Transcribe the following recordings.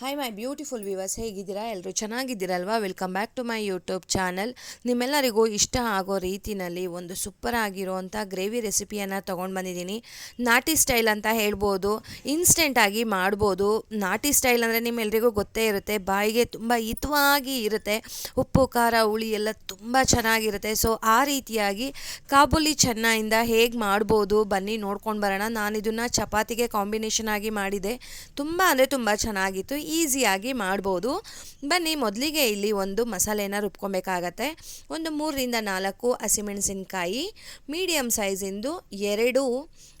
Hi my beautiful viewers ಹೇಗಿದ್ದೀರಾ? ಎಲ್ಲರೂ ಚೆನ್ನಾಗಿದ್ದೀರಲ್ವಾ? Welcome back to my YouTube channel ನಿಮ್ಮೆಲ್ಲರಿಗೂ ಇಷ್ಟ ಆಗೋ ರೀತಿನಲ್ಲಿ ಒಂದು ಸೂಪರ್ ಆಗಿರುವಂಥ ಗ್ರೇವಿ ರೆಸಿಪಿಯನ್ನು ತೊಗೊಂಡು ಬಂದಿದ್ದೀನಿ. ನಾಟಿ ಸ್ಟೈಲ್ ಅಂತ ಹೇಳ್ಬೋದು. ಇನ್ಸ್ಟೆಂಟಾಗಿ ಮಾಡ್ಬೋದು. ನಾಟಿ ಸ್ಟೈಲ್ ಅಂದರೆ ನಿಮ್ಮೆಲ್ಲರಿಗೂ ಗೊತ್ತೇ ಇರುತ್ತೆ. ಬಾಯಿಗೆ ತುಂಬ ಹಿತವಾಗಿ ಇರುತ್ತೆ. ಉಪ್ಪು, ಖಾರ, ಹುಳಿ ಎಲ್ಲ ತುಂಬ ಚೆನ್ನಾಗಿರುತ್ತೆ. ಸೊ ಆ ರೀತಿಯಾಗಿ ಕಾಬೂಲಿ ಚೆನ್ನಾಯಿಂದ ಹೇಗೆ ಮಾಡ್ಬೋದು ಬನ್ನಿ ನೋಡ್ಕೊಂಡು ಬರೋಣ. ನಾನು ಇದನ್ನು ಚಪಾತಿಗೆ ಕಾಂಬಿನೇಷನ್ ಆಗಿ ಮಾಡಿದೆ. ತುಂಬ ಅಂದರೆ ತುಂಬ ಚೆನ್ನಾಗಿತ್ತು. ಈಸಿಯಾಗಿ ಮಾಡ್ಬೋದು. ಬನ್ನಿ, ಮೊದಲಿಗೆ ಇಲ್ಲಿ ಒಂದು ಮಸಾಲೆನ ರುಬ್ಕೊಬೇಕಾಗತ್ತೆ. ಒಂದು ಮೂರರಿಂದ ನಾಲ್ಕು ಹಸಿಮೆಣಸಿನ್ಕಾಯಿ ಮೀಡಿಯಮ್ ಸೈಜಿಂದು ಎರಡು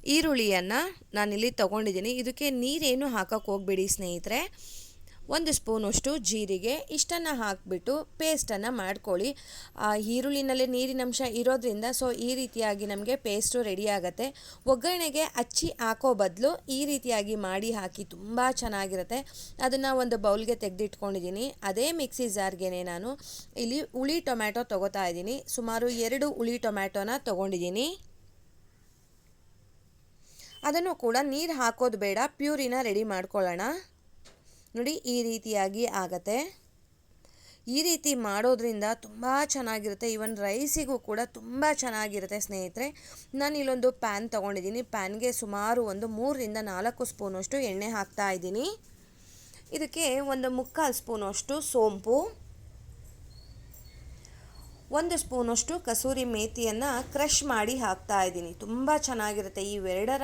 ಈರುಳ್ಳಿಯನ್ನು ನಾನಿಲ್ಲಿ ತೊಗೊಂಡಿದ್ದೀನಿ. ಇದಕ್ಕೆ ನೀರೇನು ಹಾಕೋಕ್ಕೆ ಹೋಗ್ಬಿಡಿ ಸ್ನೇಹಿತರೆ. ಒಂದು ಸ್ಪೂನಷ್ಟು ಜೀರಿಗೆ, ಇಷ್ಟನ್ನು ಹಾಕಿಬಿಟ್ಟು ಪೇಸ್ಟನ್ನು ಮಾಡ್ಕೊಳ್ಳಿ. ಈರುಳ್ಳಿನಲ್ಲಿ ನೀರಿನಂಶ ಇರೋದ್ರಿಂದ ಸೊ, ಈ ರೀತಿಯಾಗಿ ನಮಗೆ ಪೇಸ್ಟು ರೆಡಿ ಆಗುತ್ತೆ. ಒಗ್ಗರಣೆಗೆ ಹಚ್ಚಿ ಹಾಕೋ ಬದಲು ಈ ರೀತಿಯಾಗಿ ಮಾಡಿ ಹಾಕಿ ತುಂಬ ಚೆನ್ನಾಗಿರುತ್ತೆ. ಅದನ್ನು ಒಂದು ಬೌಲ್ಗೆ ತೆಗೆದಿಟ್ಕೊಂಡಿದ್ದೀನಿ. ಅದೇ ಮಿಕ್ಸಿ ಜಾರ್ಗೆ ನಾನು ಇಲ್ಲಿ ಹುಳಿ ಟೊಮ್ಯಾಟೊ ತೊಗೋತಾ ಇದ್ದೀನಿ. ಸುಮಾರು ಎರಡು ಹುಳಿ ಟೊಮ್ಯಾಟೊನ ತೊಗೊಂಡಿದ್ದೀನಿ. ಅದನ್ನು ಕೂಡ ನೀರು ಹಾಕೋದು ಬೇಡ, ಪ್ಯೂರಿನ ರೆಡಿ ಮಾಡ್ಕೊಳ್ಳೋಣ. ನೋಡಿ, ಈ ರೀತಿಯಾಗಿ ಆಗತ್ತೆ. ಈ ರೀತಿ ಮಾಡೋದ್ರಿಂದ ತುಂಬ ಚೆನ್ನಾಗಿರುತ್ತೆ. ಈವನ್ ರೈಸಿಗೂ ಕೂಡ ತುಂಬ ಚೆನ್ನಾಗಿರುತ್ತೆ ಸ್ನೇಹಿತರೆ. ನಾನು ಇಲ್ಲೊಂದು ಪ್ಯಾನ್ ತೊಗೊಂಡಿದ್ದೀನಿ. ಪ್ಯಾನ್ಗೆ ಸುಮಾರು ಒಂದು ಮೂರರಿಂದ ನಾಲ್ಕು ಸ್ಪೂನಷ್ಟು ಎಣ್ಣೆ ಹಾಕ್ತಾ ಇದ್ದೀನಿ. ಇದಕ್ಕೆ ಒಂದು ಮುಕ್ಕಾಲು ಸ್ಪೂನಷ್ಟು ಸೋಂಪು. ಒಂದು ಸ್ಪೂನಷ್ಟು ಕಸೂರಿ ಮೇತಿಯನ್ನು ಕ್ರಷ್ ಮಾಡಿ ಹಾಕ್ತಾ ಇದ್ದೀನಿ. ತುಂಬ ಚೆನ್ನಾಗಿರುತ್ತೆ. ಈ ಇವೆರಡರ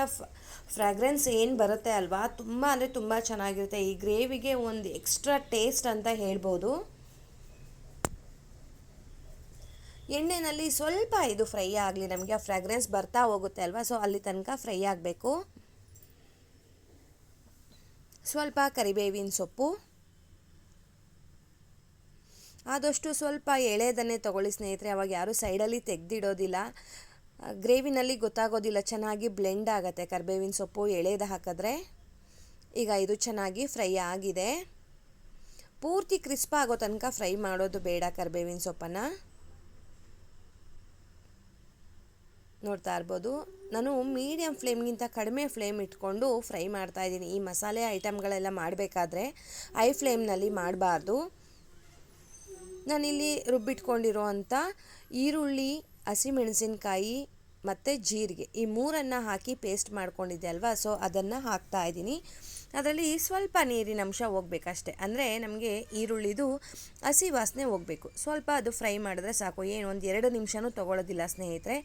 ಫ್ರಾಗ್ರೆನ್ಸ್ ಏನು ಬರುತ್ತೆ ಅಲ್ವಾ? ತುಂಬ ಅಂದರೆ ತುಂಬ ಚೆನ್ನಾಗಿರುತ್ತೆ. ಈ ಗ್ರೇವಿಗೆ ಒಂದು ಎಕ್ಸ್ಟ್ರಾ ಟೇಸ್ಟ್ ಅಂತ ಹೇಳ್ಬೋದು. ಎಣ್ಣೆನಲ್ಲಿ ಸ್ವಲ್ಪ ಇದು ಫ್ರೈ ಆಗಲಿ, ನಮಗೆ ಆ ಫ್ರಾಗ್ರೆನ್ಸ್ ಬರ್ತಾ ಹೋಗುತ್ತೆ ಅಲ್ವಾ? ಸೊ, ಅಲ್ಲಿ ತನಕ ಫ್ರೈ ಆಗಬೇಕು. ಸ್ವಲ್ಪ ಕರಿಬೇವಿನ ಸೊಪ್ಪು. ಆದಷ್ಟು ಸ್ವಲ್ಪ ಎಳೆದನ್ನೇ ತಗೊಳ್ಳಿ ಸ್ನೇಹಿತರೆ, ಅವಾಗ ಯಾರೂ ಸೈಡಲ್ಲಿ ತೆಗೆದಿಡೋದಿಲ್ಲ. ಗ್ರೇವಿನಲ್ಲಿ ಗೊತ್ತಾಗೋದಿಲ್ಲ, ಚೆನ್ನಾಗಿ ಬ್ಲೆಂಡ್ ಆಗುತ್ತೆ. ಕರಿಬೇವಿನ ಸೊಪ್ಪು ಎಳೆದು ಹಾಕಿದ್ರೆ ಈಗ ಇದು ಚೆನ್ನಾಗಿ ಫ್ರೈ ಆಗಿದೆ. ಪೂರ್ತಿ ಕ್ರಿಸ್ಪ್ ಆಗೋ ತನಕ ಫ್ರೈ ಮಾಡೋದು ಬೇಡ ಕರಿಬೇವಿನ ಸೊಪ್ಪನ್ನು. ನೋಡ್ತಾ ಇರ್ಬೋದು. ನಾನು ಮೀಡಿಯಮ್ ಫ್ಲೇಮ್ಗಿಂತ ಕಡಿಮೆ ಫ್ಲೇಮ್ ಇಟ್ಕೊಂಡು ಫ್ರೈ ಮಾಡ್ತಾಯಿದ್ದೀನಿ ಈ ಮಸಾಲೆ ಐಟಮ್ಗಳೆಲ್ಲ ಮಾಡಬೇಕಾದ್ರೆ ಐ ಫ್ಲೇಮ್ನಲ್ಲಿ ಮಾಡಬಾರ್ದು. ನಾನಿಲ್ಲಿ ರುಬ್ಬಿಟ್ಕೊಂಡಿರೋ ಅಂಥ ಈರುಳ್ಳಿ, ಹಸಿಮೆಣಸಿನ್ಕಾಯಿ ಮತ್ತು ಜೀರಿಗೆ ಈ ಮೂರನ್ನು ಹಾಕಿ ಪೇಸ್ಟ್ ಮಾಡ್ಕೊಂಡಿದ್ದೆ ಅಲ್ವಾ? ಸೊ ಅದನ್ನು ಹಾಕ್ತಾ ಇದ್ದೀನಿ. ಅದರಲ್ಲಿ ಸ್ವಲ್ಪ ನೀರಿನ ಅಂಶ ಹೋಗ್ಬೇಕಷ್ಟೆ. ಅಂದರೆ ನಮಗೆ ಈರುಳ್ಳಿದು ಹಸಿ ವಾಸನೆ ಹೋಗಬೇಕು. ಸ್ವಲ್ಪ ಅದು ಫ್ರೈ ಮಾಡಿದ್ರೆ ಸಾಕು. ಏನು, ಒಂದು ಎರಡು ನಿಮಿಷನೂ ತೊಗೊಳ್ಳೋದಿಲ್ಲ ಸ್ನೇಹಿತರೆ.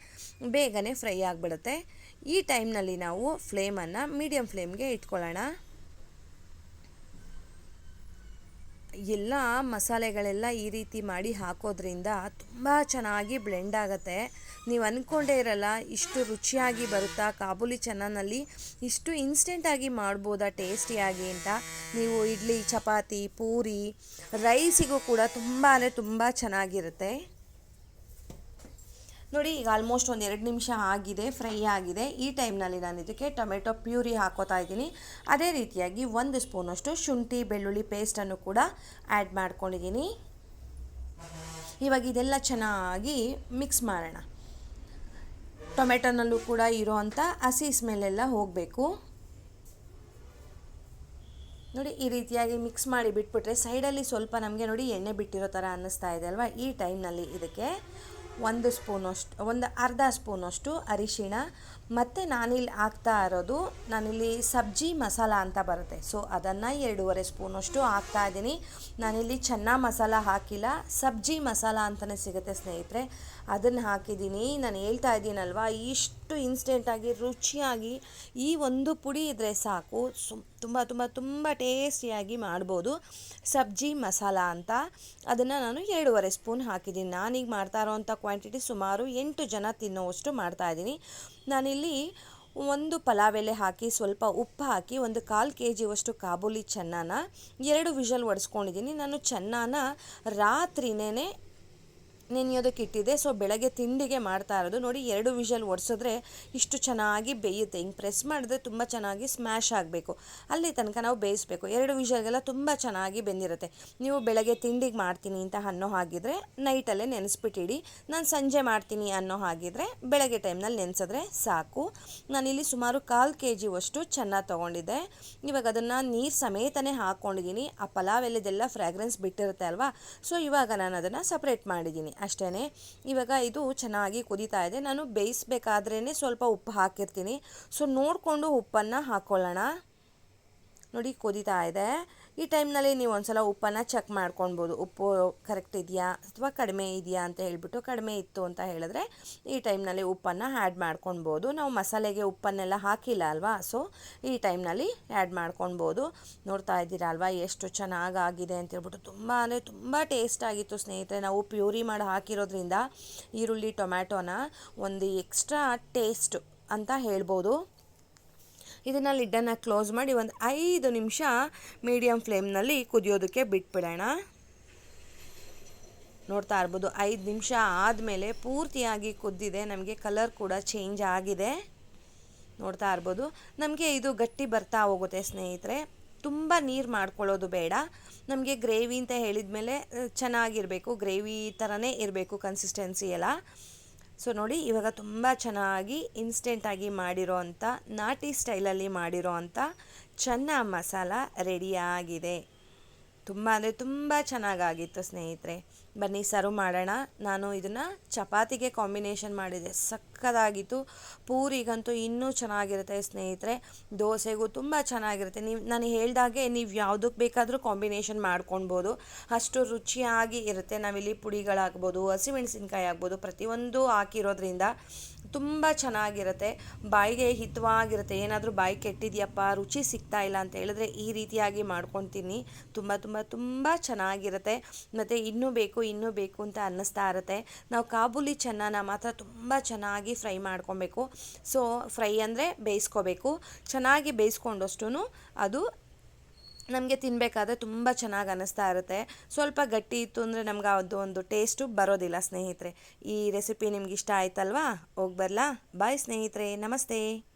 ಬೇಗನೆ ಫ್ರೈ ಆಗಿಬಿಡುತ್ತೆ. ಈ ಟೈಮ್ನಲ್ಲಿ ನಾವು ಫ್ಲೇಮನ್ನು ಮೀಡಿಯಮ್ ಫ್ಲೇಮ್ಗೆ ಇಟ್ಕೊಳ್ಳೋಣ. ಎಲ್ಲ ಮಸಾಲೆಗಳೆಲ್ಲ ಈ ರೀತಿ ಮಾಡಿ ಹಾಕೋದ್ರಿಂದ ತುಂಬ ಚೆನ್ನಾಗಿ ಬ್ಲೆಂಡ್ ಆಗುತ್ತೆ. ನೀವು ಅಂದ್ಕೊಂಡೇ ಇರಲ್ಲ, ಇಷ್ಟು ರುಚಿಯಾಗಿ ಬರುತ್ತಾ? ಕಾಬೂಲಿ ಚೆನ್ನಾನಲ್ಲಿ ಇಷ್ಟು ಇನ್ಸ್ಟೆಂಟಾಗಿ ಮಾಡ್ಬೋದಾ ಟೇಸ್ಟಿಯಾಗಿ ಅಂತ? ನೀವು ಇಡ್ಲಿ, ಚಪಾತಿ, ಪೂರಿ ರೈಸಿಗೂ ಕೂಡ ತುಂಬಾ ತುಂಬ ಚೆನ್ನಾಗಿರುತ್ತೆ. ನೋಡಿ, ಈಗ ಆಲ್ಮೋಸ್ಟ್ ಒಂದು ಎರಡು ನಿಮಿಷ ಆಗಿದೆ ಫ್ರೈ ಆಗಿದೆ. ಈ ಟೈಮ್ನಲ್ಲಿ ನಾನು ಇದಕ್ಕೆ ಟೊಮೆಟೊ ಪ್ಯೂರಿ ಹಾಕೋತಾ ಇದ್ದೀನಿ. ಅದೇ ರೀತಿಯಾಗಿ ಒಂದು ಸ್ಪೂನಷ್ಟು ಶುಂಠಿ, ಬೆಳ್ಳುಳ್ಳಿ ಪೇಸ್ಟನ್ನು ಕೂಡ ಆ್ಯಡ್ ಮಾಡ್ಕೊಂಡಿದ್ದೀನಿ. ಇವಾಗ ಇದೆಲ್ಲ ಚೆನ್ನಾಗಿ ಮಿಕ್ಸ್ ಮಾಡೋಣ. ಟೊಮೆಟೊನಲ್ಲೂ ಕೂಡ ಇರೋವಂಥ ಹಸಿ ಸ್ಮೆಲ್ಲೆಲ್ಲ ಹೋಗಬೇಕು. ನೋಡಿ, ಈ ರೀತಿಯಾಗಿ ಮಿಕ್ಸ್ ಮಾಡಿ ಬಿಟ್ಬಿಟ್ರೆ ಸೈಡಲ್ಲಿ ಸ್ವಲ್ಪ ನಮಗೆ ನೋಡಿ ಎಣ್ಣೆ ಬಿಟ್ಟಿರೋ ಥರ ಅನ್ನಿಸ್ತಾ ಇದೆ ಅಲ್ವಾ? ಈ ಟೈಮ್ನಲ್ಲಿ ಇದಕ್ಕೆ ಒಂದು ಸ್ಪೂನಷ್ಟು ಒಂದು ಅರ್ಧ ಸ್ಪೂನಷ್ಟು ಅರಿಶಿಣ ಮತ್ತು ನಾನಿಲ್ಲಿ ಹಾಕ್ತಾ ಇರೋದು, ನಾನಿಲ್ಲಿ ಸಬ್ಜಿ ಮಸಾಲ ಅಂತ ಬರುತ್ತೆ. ಸೊ, ಅದನ್ನು ಎರಡೂವರೆ ಸ್ಪೂನಷ್ಟು ಹಾಕ್ತಾ ಇದ್ದೀನಿ. ನಾನಿಲ್ಲಿ ಚೆನ್ನ ಮಸಾಲ ಹಾಕಿಲ್ಲ. ಸಬ್ಜಿ ಮಸಾಲ ಅಂತಲೇ ಸಿಗುತ್ತೆ ಸ್ನೇಹಿತರೆ. ಅದನ್ನು ಹಾಕಿದ್ದೀನಿ. ನಾನು ಹೇಳ್ತಾ ಇದ್ದೀನಲ್ವಾ, ಇಷ್ಟು ಇನ್ಸ್ಟೆಂಟಾಗಿ, ರುಚಿಯಾಗಿ, ಈ ಒಂದು ಪುಡಿ ಇದ್ದರೆ ಸಾಕು. ಸುಮ್, ತುಂಬ ತುಂಬ ತುಂಬ ಟೇಸ್ಟಿಯಾಗಿ ಮಾಡ್ಬೋದು. ಸಬ್ಜಿ ಮಸಾಲ ಅಂತ. ಅದನ್ನು ನಾನು ಎರಡೂವರೆ ಸ್ಪೂನ್ ಹಾಕಿದ್ದೀನಿ. ನಾನೀಗ ಮಾಡ್ತಾ ಇರೋವಂಥ ಕ್ವಾಂಟಿಟಿ ಸುಮಾರು ಎಂಟು ಜನ ತಿನ್ನೋವಷ್ಟು ಮಾಡ್ತಾಯಿದ್ದೀನಿ ನಾನಿಲ್ಲಿ ಒಂದು ಪಲಾವ್ ಎಲೆ ಹಾಕಿ, ಸ್ವಲ್ಪ ಉಪ್ಪು ಹಾಕಿ, ಒಂದು ಕಾಲು ಕೆ ಜಿಯಷ್ಟು ಕಾಬೂಲಿ ಚೆನ್ನಾನ, ಎರಡು ವಿಷಲ್ ಒಡಿಸ್ಕೊಂಡಿದ್ದೀನಿ. ನಾನು ಚೆನ್ನಾನ ರಾತ್ರಿನೇ ನೆನೆಯೋದಕ್ಕೆ ಇಟ್ಟಿದ್ದೆ ಸೊ ಬೆಳಗ್ಗೆ ತಿಂಡಿಗೆ ಮಾಡ್ತಾ ಇರೋದು. ನೋಡಿ, ಎರಡು ವಿಷಲ್ ಒಡಿಸಿದ್ರೆ ಇಷ್ಟು ಚೆನ್ನಾಗಿ ಬೇಯುತ್ತೆ. ಹಿಂಗೆ ಪ್ರೆಸ್ ಮಾಡಿದ್ರೆ ತುಂಬ ಚೆನ್ನಾಗಿ ಸ್ಮ್ಯಾಶ್ ಆಗಬೇಕು. ಅಲ್ಲಿ ತನಕ ನಾವು ಬೇಯಿಸ್ಬೇಕು. ಎರಡು ವಿಷಲ್ಗೆಲ್ಲ ತುಂಬ ಚೆನ್ನಾಗಿ ಬೆಂದಿರುತ್ತೆ. ನೀವು ಬೆಳಗ್ಗೆ ತಿಂಡಿಗೆ ಮಾಡ್ತೀನಿ ಅಂತ ಅನ್ನೋ ಹಾಗಿದ್ರೆ ನೈಟಲ್ಲೇ ನೆನೆಸ್ಬಿಟ್ಟಿಡಿ. ನಾನು ಸಂಜೆ ಮಾಡ್ತೀನಿ ಅನ್ನೋ ಹಾಗಿದ್ರೆ ಬೆಳಗ್ಗೆ ಟೈಮ್ನಲ್ಲಿ ನೆನೆಸಿದ್ರೆ ಸಾಕು. ನಾನಿಲ್ಲಿ ಸುಮಾರು ಕಾಲು ಕೆ ಜಿವಷ್ಟು ಚೆನ್ನಾಗಿ ತೊಗೊಂಡಿದ್ದೆ. ಇವಾಗ ಅದನ್ನು ನೀರು ಸಮೇತನೇ ಹಾಕ್ಕೊಂಡಿದ್ದೀನಿ ಆ ಪಲಾವ್ ಎಲ್ಲದೆಲ್ಲ ಫ್ರ್ಯಾಗ್ರೆನ್ಸ್ ಬಿಟ್ಟಿರುತ್ತೆ ಅಲ್ವಾ? ಸೊ ಇವಾಗ ನಾನು ಅದನ್ನು ಸಪ್ರೇಟ್ ಮಾಡಿದ್ದೀನಿ. ಅಷ್ಟೇ ಇವಾಗ ಇದು ಚೆನ್ನಾಗಿ ಕುದೀತಾ ಇದೆ. ನಾನು ಬೇಯಿಸ್ಬೇಕಾದ್ರೇ ಸ್ವಲ್ಪ ಉಪ್ಪು ಹಾಕಿರ್ತೀನಿ. ಸೊ, ನೋಡಿಕೊಂಡು ಉಪ್ಪನ್ನು ಹಾಕ್ಕೊಳ್ಳೋಣ ನೋಡಿ, ಕುದೀತಾ ಇದೆ. ಈ ಟೈಮ್ನಲ್ಲಿ ನೀವು ಒಂದ್ಸಲ ಉಪ್ಪನ್ನು ಚೆಕ್ ಮಾಡ್ಕೊಳ್ಬೋದು. ಉಪ್ಪು ಕರೆಕ್ಟ್ ಇದೆಯಾ ಅಥವಾ ಕಡಿಮೆ ಇದೆಯಾ ಅಂತ ಹೇಳ್ಬಿಟ್ಟು ಕಡಿಮೆ ಇತ್ತು ಅಂತ ಹೇಳಿದ್ರೆ ಈ ಟೈಮ್ನಲ್ಲಿ ಉಪ್ಪನ್ನು ಆ್ಯಡ್ ಮಾಡ್ಕೊಳ್ಬೋದು. ನಾವು ಮಸಾಲೆಗೆ ಉಪ್ಪನ್ನೆಲ್ಲ ಹಾಕಿಲ್ಲ ಅಲ್ವಾ? ಸೊ ಈ ಟೈಮ್ನಲ್ಲಿ ಆ್ಯಡ್ ಮಾಡ್ಕೊಳ್ಬೋದು. ನೋಡ್ತಾ ಇದ್ದೀರಾ ಅಲ್ವಾ? ಎಷ್ಟು ಚೆನ್ನಾಗಾಗಿದೆ ಅಂತ ಹೇಳ್ಬಿಟ್ಟು ತುಂಬ ಅಂದರೆ ತುಂಬ ಟೇಸ್ಟ್ ಆಗಿತ್ತು ಸ್ನೇಹಿತರೆ. ನಾವು ಪ್ಯೂರಿ ಮಾಡಿ ಹಾಕಿರೋದ್ರಿಂದ ಈರುಳ್ಳಿ, ಟೊಮ್ಯಾಟೋನ ಒಂದು ಎಕ್ಸ್ಟ್ರಾ ಟೇಸ್ಟ್ ಅಂತ ಹೇಳ್ಬೋದು. ಇದನ್ನು ಲಿಡ್ಡನ್ನು ಕ್ಲೋಸ್ ಮಾಡಿ ಒಂದು ಐದು ನಿಮಿಷ ಮೀಡಿಯಮ್ ಫ್ಲೇಮ್ನಲ್ಲಿ ಕುದಿಯೋದಕ್ಕೆ ಬಿಟ್ಬಿಡೋಣ. ನೋಡ್ತಾ ಇರ್ಬೋದು, ಐದು ನಿಮಿಷ ಆದಮೇಲೆ ಪೂರ್ತಿಯಾಗಿ ಕುದ್ದಿದೆ. ನಮಗೆ ಕಲರ್ ಕೂಡ ಚೇಂಜ್ ಆಗಿದೆ. ನೋಡ್ತಾ ಇರ್ಬೋದು, ನಮಗೆ ಇದು ಗಟ್ಟಿ ಬರ್ತಾ ಹೋಗುತ್ತೆ ಸ್ನೇಹಿತರೆ. ತುಂಬ ನೀರು ಮಾಡ್ಕೊಳ್ಳೋದು ಬೇಡ. ನಮಗೆ ಗ್ರೇವಿ ಅಂತ ಹೇಳಿದ ಮೇಲೆ ಚೆನ್ನಾಗಿರಬೇಕು. ಗ್ರೇವಿ ಥರನೇ ಇರಬೇಕು ಕನ್ಸಿಸ್ಟೆನ್ಸಿ ಎಲ್ಲ. ಸೊ ನೋಡಿ, ಇವಾಗ ತುಂಬ ಚೆನ್ನಾಗಿ ಇನ್ಸ್ಟೆಂಟಾಗಿ ಮಾಡಿರೋ ಅಂಥ ನಾಟಿ ಸ್ಟೈಲಲ್ಲಿ ಮಾಡಿರೋ ಅಂಥ ಚೆನ್ನ ಮಸಾಲ ರೆಡಿಯಾಗಿದೆ ತುಂಬ, ಅಂದರೆ ತುಂಬ ಚೆನ್ನಾಗಾಗಿತ್ತು ಸ್ನೇಹಿತರೆ. ಬನ್ನಿ ಸರ್ವ್ ಮಾಡೋಣ. ನಾನು ಇದನ್ನು ಚಪಾತಿಗೆ ಕಾಂಬಿನೇಷನ್ ಮಾಡಿದೆ. ಸಕ್ಕದಾಗಿತ್ತು. ಪೂರಿಗಂತೂ ಇನ್ನೂ ಚೆನ್ನಾಗಿರುತ್ತೆ ಸ್ನೇಹಿತರೆ. ದೋಸೆಗೂ ತುಂಬ ಚೆನ್ನಾಗಿರುತ್ತೆ. ನೀವು, ನಾನು ಹೇಳ್ದಾಗೆ ನೀವು ಯಾವುದಕ್ಕೆ ಬೇಕಾದರೂ ಕಾಂಬಿನೇಷನ್ ಮಾಡ್ಕೊಳ್ಬೋದು ಅಷ್ಟು ರುಚಿಯಾಗಿ ಇರುತ್ತೆ. ನಾವಿಲ್ಲಿ ಪುಡಿಗಳಾಗ್ಬೋದು, ಹಸಿಮೆಣಸಿನ್ಕಾಯಿ ಆಗ್ಬೋದು, ಪ್ರತಿಯೊಂದು ಹಾಕಿರೋದ್ರಿಂದ. ತುಂಬ ಚೆನ್ನಾಗಿರುತ್ತೆ. ಬಾಯಿಗೆ ಹಿತವಾಗಿರುತ್ತೆ. ಏನಾದರೂ ಬಾಯಿ ಕೆಟ್ಟಿದೆಯಪ್ಪ, ರುಚಿ ಸಿಗ್ತಾ ಇಲ್ಲ ಅಂತ ಹೇಳಿದ್ರೆ ಈ ರೀತಿಯಾಗಿ ಮಾಡ್ಕೊತೀನಿ. ತುಂಬ ತುಂಬ ತುಂಬ ಚೆನ್ನಾಗಿರುತ್ತೆ. ಮತ್ತು ಇನ್ನೂ ಬೇಕು ಇನ್ನೂ ಬೇಕು ಅಂತ ಅನ್ನಿಸ್ತಾ ಇರುತ್ತೆ. ನಾವು ಕಾಬೂಲಿ ಚೆನ್ನಾನ ಮಾತ್ರ ತುಂಬ ಚೆನ್ನಾಗಿ ಫ್ರೈ ಮಾಡ್ಕೊಬೇಕು. ಸೊ, ಫ್ರೈ ಅಂದರೆ ಬೇಯಿಸ್ಕೋಬೇಕು. ಚೆನ್ನಾಗಿ ಬೇಯಿಸ್ಕೊಂಡಷ್ಟು ಅದು ನಮಗೆ ತಿನ್ನಬೇಕಾದ್ರೆ ತುಂಬ ಚೆನ್ನಾಗಿ ಅನ್ನಿಸ್ತಾ ಇರುತ್ತೆ. ಸ್ವಲ್ಪ ಗಟ್ಟಿ ಇತ್ತು ಅಂದರೆ ನಮ್ಗೆ ಅದು ಒಂದು ಟೇಸ್ಟು ಬರೋದಿಲ್ಲ ಸ್ನೇಹಿತರೆ. ಈ ರೆಸಿಪಿ ನಿಮ್ಗೆ ಇಷ್ಟ ಆಯ್ತಲ್ವಾ? ಹೋಗಿ ಬರಲಾ? ಬಾಯ್ ಸ್ನೇಹಿತರೆ, ನಮಸ್ತೆ.